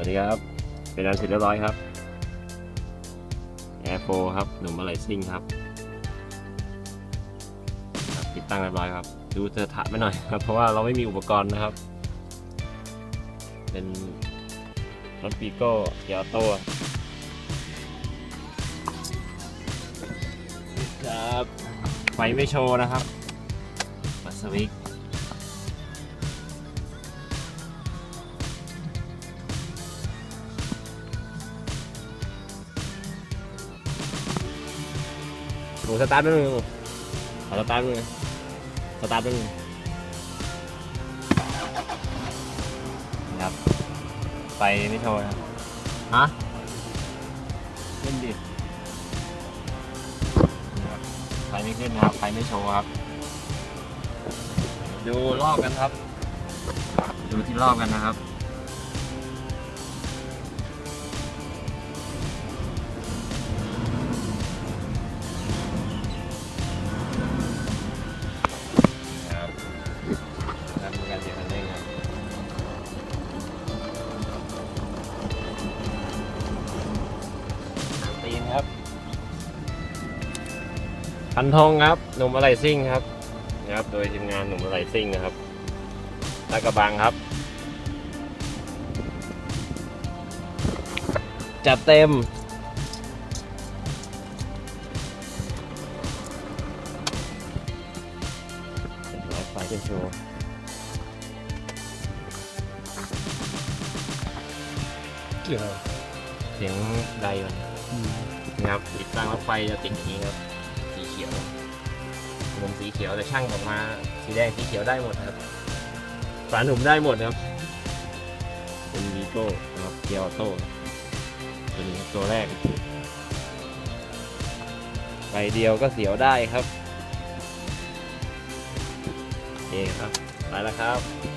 วัสดีครับ เป็นอันเสร็จเรียบร้อยครับ Air 4ครับ หนุ่มอะไรซิ่งครับ ติดตั้งเรียบร้อยครับ ดูเธอะทะไปหน่อยครับ เพราะว่าเราไม่มีอุปกรณ์นะครับ เป็นรถปีโก้เกียร์โต้ครับ ไฟไม่โชว์นะครับ ปัสวิก นูสตาร์ทด้วยมือขอสตาร์ทด้วยมือสตาร์ทด้วยมือนะครับไฟไม่โชว์นะฮะขึ้นดินะครับไฟไม่ขึ้นนะครับไฟไม่โชว์ครับ ดูรอบกันครับ ดูที่รอบกันนะครับ ครับคันทองครับหนุ่มอะไรซิ่งครับนะครับ โดยทีมงานหนุ่มอะไรซิ่งนะครับลาดกระบังครับ จัดเต็มเรียบร้อยไฟจะโชว์เกี่ยว เสียงใดมันนะครับติดตั้งแล้วไฟจะติดอย่างนี้ครับ สีเขียวลมสีเขียวแต่ช่างออกมา สีแดงสีเขียวได้หมดครับฝาหนุ่มได้หมดครับ เป็นวีโก้นะครับเกียร์ออโต้เป็นตัวแรกไฟเดียวก็เสียวได้ครับโอเคครับไปแล้วครับ